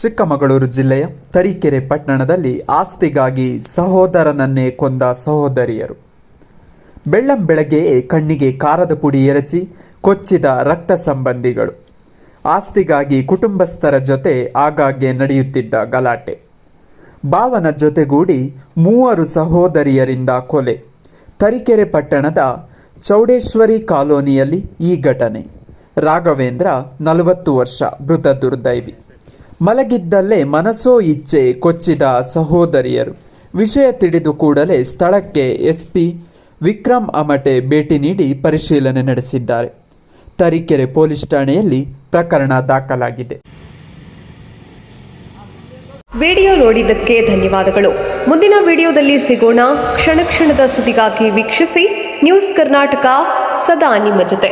ಚಿಕ್ಕಮಗಳೂರು ಜಿಲ್ಲೆಯ ತರೀಕೆರೆ ಪಟ್ಟಣದಲ್ಲಿ ಆಸ್ತಿಗಾಗಿ ಸಹೋದರನನ್ನೇ ಕೊಂದ ಸಹೋದರಿಯರು. ಬೆಳ್ಳಂ ಬೆಳಗ್ಗೆಯೇ ಕಣ್ಣಿಗೆ ಕಾರದ ಪುಡಿ ಎರಚಿ ಕೊಚ್ಚಿದ ರಕ್ತ ಸಂಬಂಧಿಗಳು. ಆಸ್ತಿಗಾಗಿ ಕುಟುಂಬಸ್ಥರ ಜೊತೆ ಆಗಾಗ್ಗೆ ನಡೆಯುತ್ತಿದ್ದ ಗಲಾಟೆ. ಭಾವನ ಜೊತೆಗೂಡಿ ಮೂವರು ಸಹೋದರಿಯರಿಂದ ಕೊಲೆ. ತರೀಕೆರೆ ಪಟ್ಟಣದ ಚೌಡೇಶ್ವರಿ ಕಾಲೋನಿಯಲ್ಲಿ ಈ ಘಟನೆ. ರಾಘವೇಂದ್ರ ನಲವತ್ತು ವರ್ಷ, ಮೃತ ದುರ್ದೈವಿ. ಮಲಗಿದ್ದಲ್ಲೇ ಮನಸೋ ಇಚ್ಛೆ ಕೊಚ್ಚಿದ ಸಹೋದರಿಯರು. ವಿಷಯ ತಿಳಿದು ಕೂಡಲೇ ಸ್ಥಳಕ್ಕೆ ಎಸ್ಪಿ ವಿಕ್ರಮ್ ಅಮಟೆ ಭೇಟಿ ನೀಡಿ ಪರಿಶೀಲನೆ ನಡೆಸಿದ್ದಾರೆ. ತರೀಕೆರೆ ಪೊಲೀಸ್ ಠಾಣೆಯಲ್ಲಿ ಪ್ರಕರಣ ದಾಖಲಾಗಿದೆ. ವಿಡಿಯೋ ನೋಡಿದ್ದಕ್ಕೆ ಧನ್ಯವಾದಗಳು. ಮುಂದಿನ ವಿಡಿಯೋದಲ್ಲಿ ಸಿಗೋಣ. ಕ್ಷಣ ಕ್ಷಣದ ಸುದ್ದಿಗಾಗಿ ವೀಕ್ಷಿಸಿ ನ್ಯೂಸ್ ಕರ್ನಾಟಕ, ಸದಾ ನಿಮ್ಮ ಜೊತೆ.